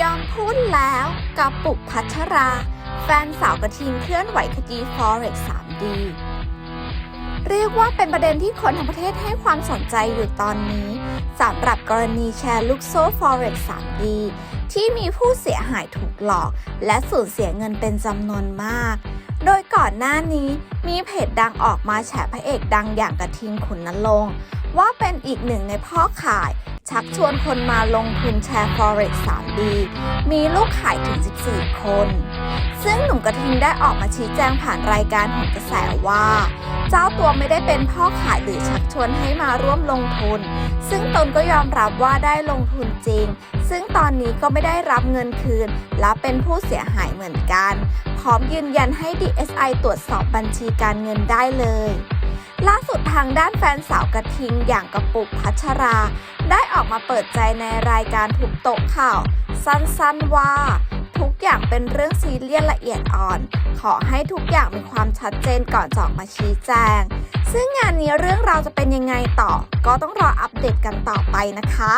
ยอมพูดแล้วกับปุกพัชรา แฟนสาวกระทิงเคลื่อนไหวคดี Forex 3D เรียกว่าเป็นประเด็นที่คนทั้งประเทศให้ความสนใจอยู่ตอนนี้สำหรับกรณีแชร์ลูกโซ่ Forex 3D ที่มีผู้เสียหายถูกหลอก และสูญเสียเงินเป็นจำนวนมาก โดยก่อนหน้านี้มีเพจดังออกมาแฉพระเอกดังอย่างกระทิงขุนนรงค์ว่าเป็นอีกหนึ่งในพ่อขาย ชักชวนคนมาลงทุนแชร์ Forex 3D มีลูกขายถึง 14 คน ซึ่งหนุ่มกระทิงได้ออกมาชี้แจงผ่านรายการของกระแสว่า เจ้าตัวไม่ได้เป็นพ่อขายหรือชักชวนให้มาร่วมลงทุน ซึ่งตนก็ยอมรับว่าได้ลงทุนจริง ซึ่งตอนนี้ก็ไม่ได้รับเงินคืน และเป็นผู้เสียหายเหมือนกัน พร้อมยืนยันให้ DSI ตรวจสอบบัญชีการเงินได้เลย ล่าสุดทางด้านแฟนสาวกระทิงอย่างกระปุกพัชรา ได้ออกมาเปิดใจในรายการทุบโต๊ะข่าว สั้นๆว่า ทุกอย่างเป็นเรื่องซีเรียสละเอียดอ่อน ขอให้ทุกอย่างมีความชัดเจนก่อนจะออกมาชี้แจง ซึ่งงานนี้เรื่องราวจะเป็นยังไงต่อ ก็ต้องรออัปเดตกันต่อไปนะคะ